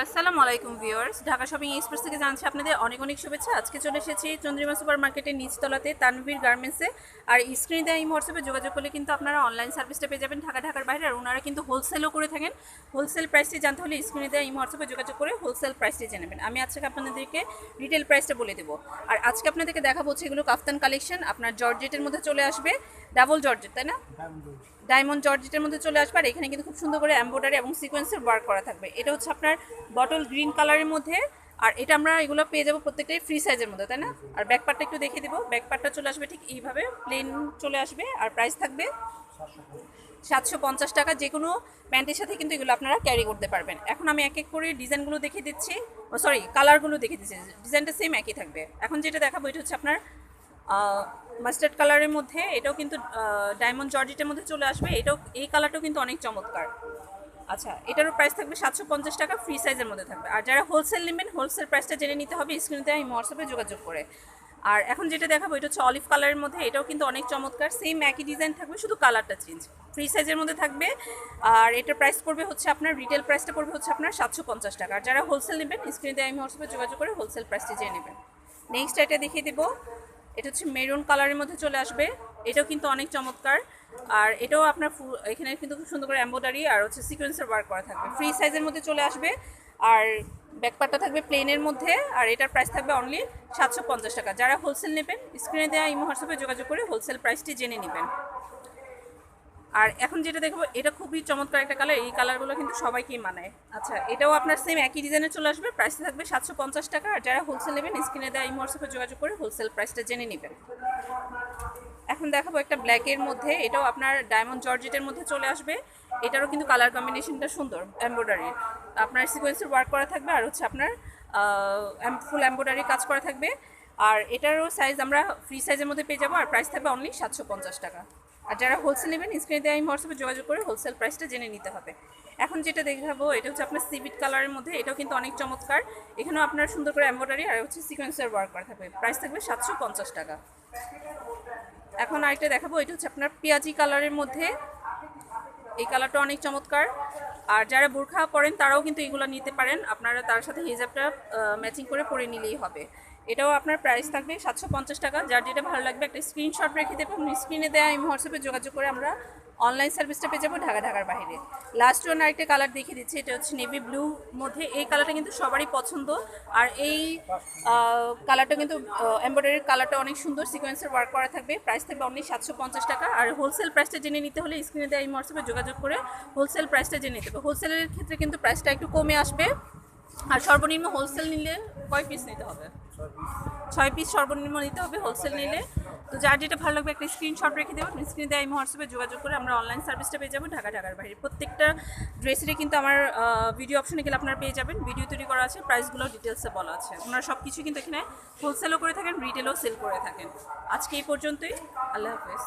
আসসালামু আলাইকুম viewers, Dhaka shopping express থেকে জানছি আপনাদের অনেক অনেক শুভেচ্ছা। আজকে চলে এসেছি চন্দ্রিমা সুপার মার্কেটের নিচতলাতে তানভীর গার্মেন্টসে আর স্ক্রিনে দেওয়া এই হোয়াটসঅ্যাপে যোগাযোগ করলে কিন্তু আপনারা অনলাইন সার্ভিসটা পেয়ে যাবেন ঢাকা, ঢাকার বাইরে। আর ওনারা কিন্তু হোলসেলও করে থাকেন। হোলসেল প্রাইসটি জানতে হলে স্ক্রিনে দেওয়া এই হোয়াটসঅ্যাপে যোগাযোগ করে হোলসেল প্রাইসটি জেনে নেবেন। আমি আজকে আপনাদেরকে রিটেল প্রাইসটা বলে দেবো। আর আজকে আপনাদেরকে দেখাবো হচ্ছে এগুলো কাফতান কালেকশন আপনার জর্জেটের মধ্যে চলে আসবে। ডাবল জর্জেট তাই না? ডায়মন্ড জর্জেটের মধ্যে চলে আসবে আর এখানে কিন্তু খুব সুন্দর করে এমব্রয়ডারি এবং সিকোয়েন্সের ওয়ার্ক করা থাকবে। এটা হচ্ছে আপনার বটল গ্রিন কালারের মধ্যে আর এটা আমরা এগুলো পেয়ে যাব প্রত্যেকটাই ফ্রি সাইজের মধ্যে তাই না? আর ব্যাক পার্টটা একটু দেখিয়ে দিব। ব্যাক পার্টটা চলে আসবে ঠিক এইভাবে প্লেন চলে আসবে আর প্রাইস থাকবে সাতশো পঞ্চাশ টাকা। যে কোনো প্যান্টের সাথে কিন্তু এগুলো আপনারা ক্যারি করতে পারবেন। এখন আমি এক এক করে ডিজাইনগুলো দেখিয়ে দিচ্ছি। সরি কালারগুলো দেখিয়ে দিচ্ছি। ডিজাইনটা সেম একই থাকবে। এখন যেটা দেখাবো এটা হচ্ছে আপনার মাস্টার্ড কালারের মধ্যে, এটাও কিন্তু ডায়মন্ড জর্জেটের মধ্যে চলে আসবে। এটাও, এই কালারটাও কিন্তু অনেক চমৎকার। আচ্ছা এটারও প্রাইস থাকবে সাতশো পঞ্চাশ টাকা ফ্রি সাইজের মধ্যে থাকবে। আর যারা হোলসেল নেবেন হোলসেল প্রাইসটা জেনে নিতে হবে স্ক্রিনে আমি হোয়াটসঅ্যাপে যোগাযোগ করে। আর এখন যেটা দেখাবো, এটা হচ্ছে অলিভ কালারের মধ্যে, এটাও কিন্তু অনেক চমৎকার। সেম একই ডিজাইন থাকবে, শুধু কালারটা চেঞ্জ ফ্রি সাইজের মধ্যে থাকবে। আর এটার প্রাইস পড়বে হচ্ছে আপনার রিটেল প্রাইসটা পড়বে হচ্ছে আপনার সাতশো পঞ্চাশ টাকা। আর যারা হোলসেল নেবেন স্ক্রিনে আমি হোয়াটসঅ্যাপে যোগাযোগ করে হোলসেল প্রাইসটি জেনে নেবেন। নেক্সট এটা দেখিয়ে দেবো। এটা হচ্ছে মেরুন কালারের মধ্যে চলে আসবে। এটাও কিন্তু অনেক চমৎকার। আর এটাও আপনার এখানে কিন্তু খুব সুন্দর করে এম্ব্রয়ডারি আর হচ্ছে সিকোয়েন্সের ওয়ার্ক করা থাকবে। ফ্রি সাইজের মধ্যে চলে আসবে। আর ব্যাকপারটা থাকবে প্লেনের মধ্যে। আর এটার প্রাইস থাকবে অনলি সাতশো পঞ্চাশ টাকা। যারা হোলসেল নেবেন, স্ক্রিনে দেওয়া ইমো হোয়াটসঅ্যাপে যোগাযোগ করে হোলসেল প্রাইসটি জেনে নেবেন। আর এখন যেটা দেখব এটা খুবই চমৎকার একটা কালার এই কালারগুলো কিন্তু সবাইকেই মানায়। আচ্ছা এটাও আপনার সেম একই ডিজাইনে চলে আসবে প্রাইস থাকবে সাতশো পঞ্চাশ টাকা আর যারা হোলসেল নেবেন স্ক্রিনে দেওয়া এই হোয়াটসঅ্যাপে যোগাযোগ করে হোলসেল প্রাইসটা জেনে নেবেন। এখন দেখাবো একটা ব্ল্যাকের মধ্যে এটাও আপনার ডায়মন্ড জর্জেটের মধ্যে চলে আসবে। এটারও কিন্তু কালার কম্বিনেশনটা সুন্দর এমব্রয়ডারির আপনার সিকোয়েন্সের ওয়ার্ক করা থাকবে আর হচ্ছে আপনার ফুল এমব্রয়ডারি কাজ করা থাকবে। আর এটারও সাইজ আমরা ফ্রি সাইজের মধ্যে পেয়ে যাব আর প্রাইস থাকবে অনলি সাতশো পঞ্চাশ টাকা। আর যারা হোলসেল নেবেন স্ক্রিনে দেওয়া আমি হোয়াটসঅ্যাপে যোগাযোগ করে হোলসেল প্রাইসটা জেনে নিতে হবে। এখন যেটা দেখাবো, এটা হচ্ছে আপনার সিভিট কালারের মধ্যে, এটাও কিন্তু অনেক চমৎকার। এখানেও আপনার সুন্দর করে এমব্রয়ডারি আর হচ্ছে সিকোয়েন্সের ওয়ার্ক করা থাকবে। প্রাইস থাকবে সাতশো পঞ্চাশ টাকা। এখন আরেকটা দেখাবো, এটা হচ্ছে আপনার পেঁয়াজি কালারের মধ্যে এই কালারটা অনেক চমৎকার। আর যারা বোরখা পরেন, তারাও কিন্তু এগুলো নিতে পারেন। আপনারা তার সাথে হিজাবটা ম্যাচিং করে পরে নিলেই হবে। এটাও আপনার প্রাইস থাকবে সাতশো পঞ্চাশ টাকা। যার যেটা ভালো লাগবে, একটা স্ক্রিনশট রেখে দেবে স্ক্রিনে দেওয়া আমি হোয়াটসঅ্যাপে যোগাযোগ করে আমরা অনলাইন সার্ভিসটা পেয়ে যাব ঢাকা, ঢাকার বাইরে। লাস্ট ওয়ান আরেকটা কালার দেখিয়ে দিচ্ছি, এটা হচ্ছে নেভি ব্লু মধ্যে। এই কালারটা কিন্তু সবারই পছন্দ। আর এই কালারটা কিন্তু এমব্রয়ডারির কালারটা অনেক সুন্দর। সিকোয়েন্সের ওয়ার্ক করা থাকবে। প্রাইস থাকবে অনলি সাতশো পঞ্চাশ টাকা। আর হোলসেল প্রাইসটা জেনে নিতে হলে স্ক্রিনে দেওয়া এই হোয়াটসঅ্যাপে যোগাযোগ করে হোলসেল প্রাইসটা জেনে নিতে হবে। হোলসেলের ক্ষেত্রে কিন্তু প্রাইসটা একটু কমে আসবে। আর সর্বনিম্ন হোলসেল নিলে কয় পিস নিতে হবে? ছয় পিস সর্বনিম্ন নিতে হবে হোলসেল নিলে। তো যার যেটা ভালো লাগবে একটা স্ক্রিনশট রেখে দেবো স্ক্রিনে দেয় আমি হোয়াটসঅ্যাপে যোগাযোগ করে আমরা অনলাইন সার্ভিসটা পেয়ে যাব ঢাকা, ঢাকার বাইরে। প্রত্যেকটা ড্রেসেরই কিন্তু আমার ভিডিও অপশনে গেলে আপনারা পেয়ে যাবেন। ভিডিও তৈরি করা আছে প্রাইসগুলো ডিটেলসে বলা আছে। ওনারা সব কিছু কিন্তু এখানে হোলসেলও করে থাকেন রিটেলও সেল করে থাকেন। আজকে এই পর্যন্তই। আল্লাহ হাফেজ।